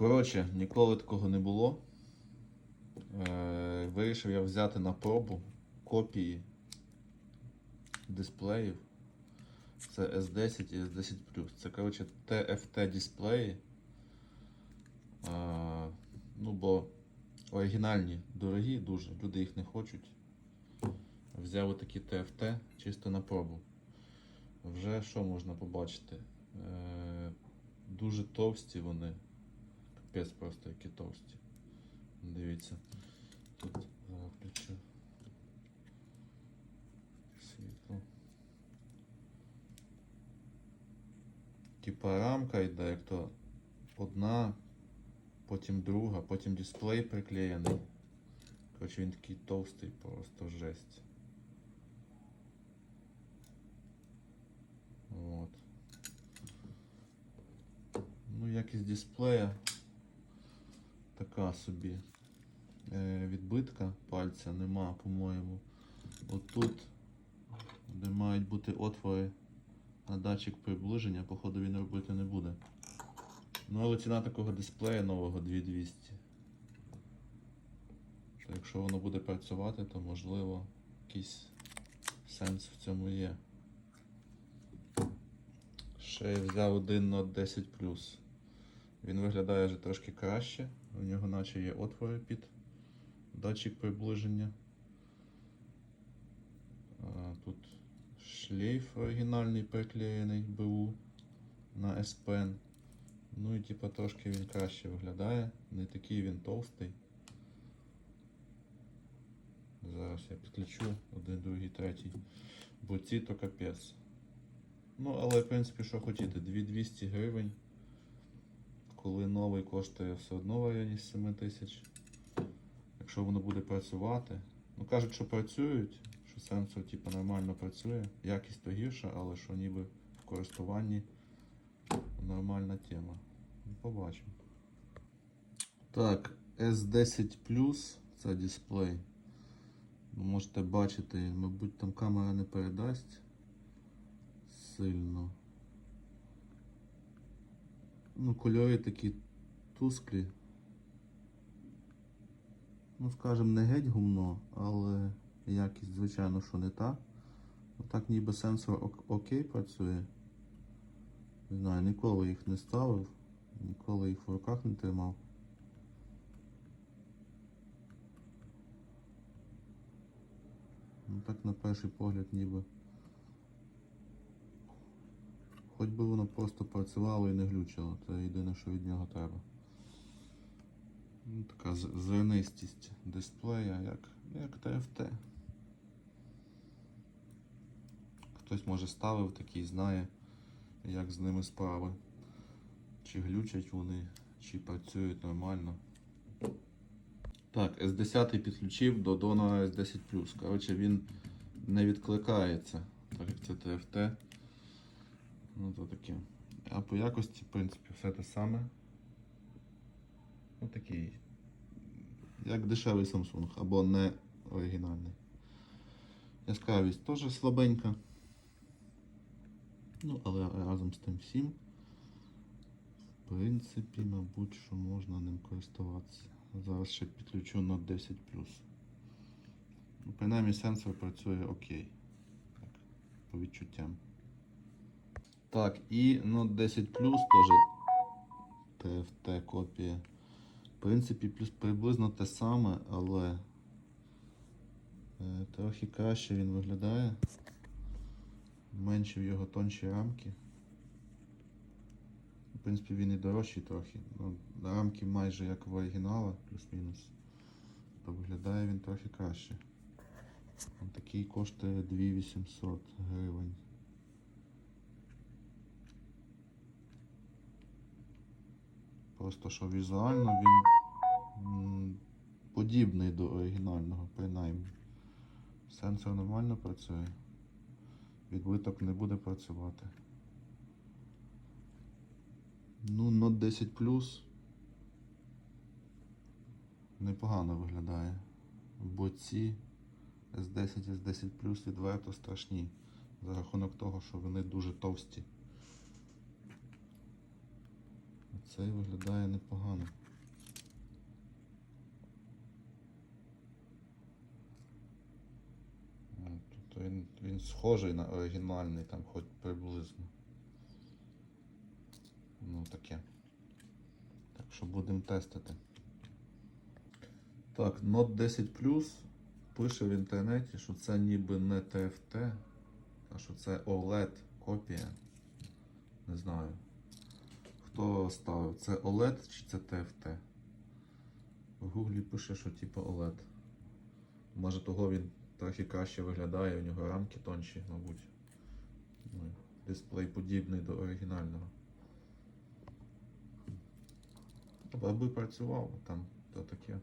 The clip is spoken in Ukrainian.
Коротше, ніколи такого не було. Е, вирішив я взяти на пробу копії дисплеїв. Це S10 і S10 Це, коротше, TFT дисплеї. Е, ну, бо оригінальні дорогі дуже, люди їх не хочуть. Взяв отакі TFT чисто на пробу. Вже що можна побачити? Е, дуже товсті вони. Капець просто які товсті. Дивіться. Тут включу. Світло. Типа рамка йде, як то одна, потім друга, потім дисплей приклеєний. Коротше, він такий товстий, просто жесть. Вот. Ну, якість дисплея така собі. Е, відбитка пальця нема, по-моєму. Отут, де мають бути отвори на датчик приближення, походу він робити не буде. Ну, але ціна такого дисплея нового 2200. То якщо воно буде працювати, то можливо якийсь сенс в цьому є. Ще я взяв один Note 10 Plus. Він виглядає вже трошки краще. У нього наче є отвори під датчик приближення. Тут шлейф оригінальний приклеєний БУ на S Pen. Ну і типа трошки він краще виглядає. Не такий він товстий. Зараз я підключу один, другий, третій. Бо ці то капець. Ну, але в принципі, що хотіти, 2200 гривень. Коли новий коштує все одно в районі 7 тисяч. Якщо воно буде працювати. Ну кажуть, що працюють, що сенсор типу, нормально працює. Якість то гірша, але що ніби в користуванні нормальна тема. Ну, Побачимо. Так, S10 Plus це дисплей. Ви можете бачити, мабуть, там камера не передасть сильно. Ну, кольори такі тусклі. Ну, скажем, не геть гумно, але якість, звичайно, що не та. Отак ніби сенсор ок- окей працює. Не знаю, ніколи їх не ставив, ніколи їх в руках не тримав. Ну так на перший погляд ніби. Хоч би воно просто працювало і не глючило, це єдине, що від нього треба. Ну, така зернистість дисплея, як, як TFT. Хтось може ставив такий, знає, як з ними справи. Чи глючать вони, чи працюють нормально. Так, S10 підключив до Dona S10 Коротше, він не відкликається, так як це TFT. Ну то таке. А по якості, в принципі, все те саме. Ну такий. Як дешевий Samsung, або не оригінальний. Яскравість теж слабенька. Ну, але разом з тим всім. В принципі, мабуть, що можна ним користуватися. Зараз ще підключу на 10 Ну, принаймні сенсор працює окей. Так, по відчуттям. Так, і Note 10 Plus теж TFT копія. В принципі, плюс приблизно те саме, але е, трохи краще він виглядає. Менші в його тонші рамки. В принципі, він і дорожчий трохи. Ну, рамки майже як в оригінала, плюс-мінус. То виглядає він трохи краще. Такий коштує 2800 гривень. Просто що візуально він подібний до оригінального, принаймні. Сенсор нормально працює. Відбиток не буде працювати. Ну, Note 10 Plus непогано виглядає. Бо ці S10 S10 Plus відверто страшні за рахунок того, що вони дуже товсті. Цей виглядає непогано. М, Тобто він, він схожий на оригінальний, там хоч приблизно. Ну таке. Так що будемо тестити. Так, Note 10 Plus пише в інтернеті, що це ніби не TFT, а що це OLED копія. Не знаю. Хто ставив? Це OLED чи це TFT? В Гуглі пише, що типу OLED. Може того він трохи краще виглядає, у нього рамки тонші, мабуть. Ну, дисплей подібний до оригінального. Аби працював, там то таке.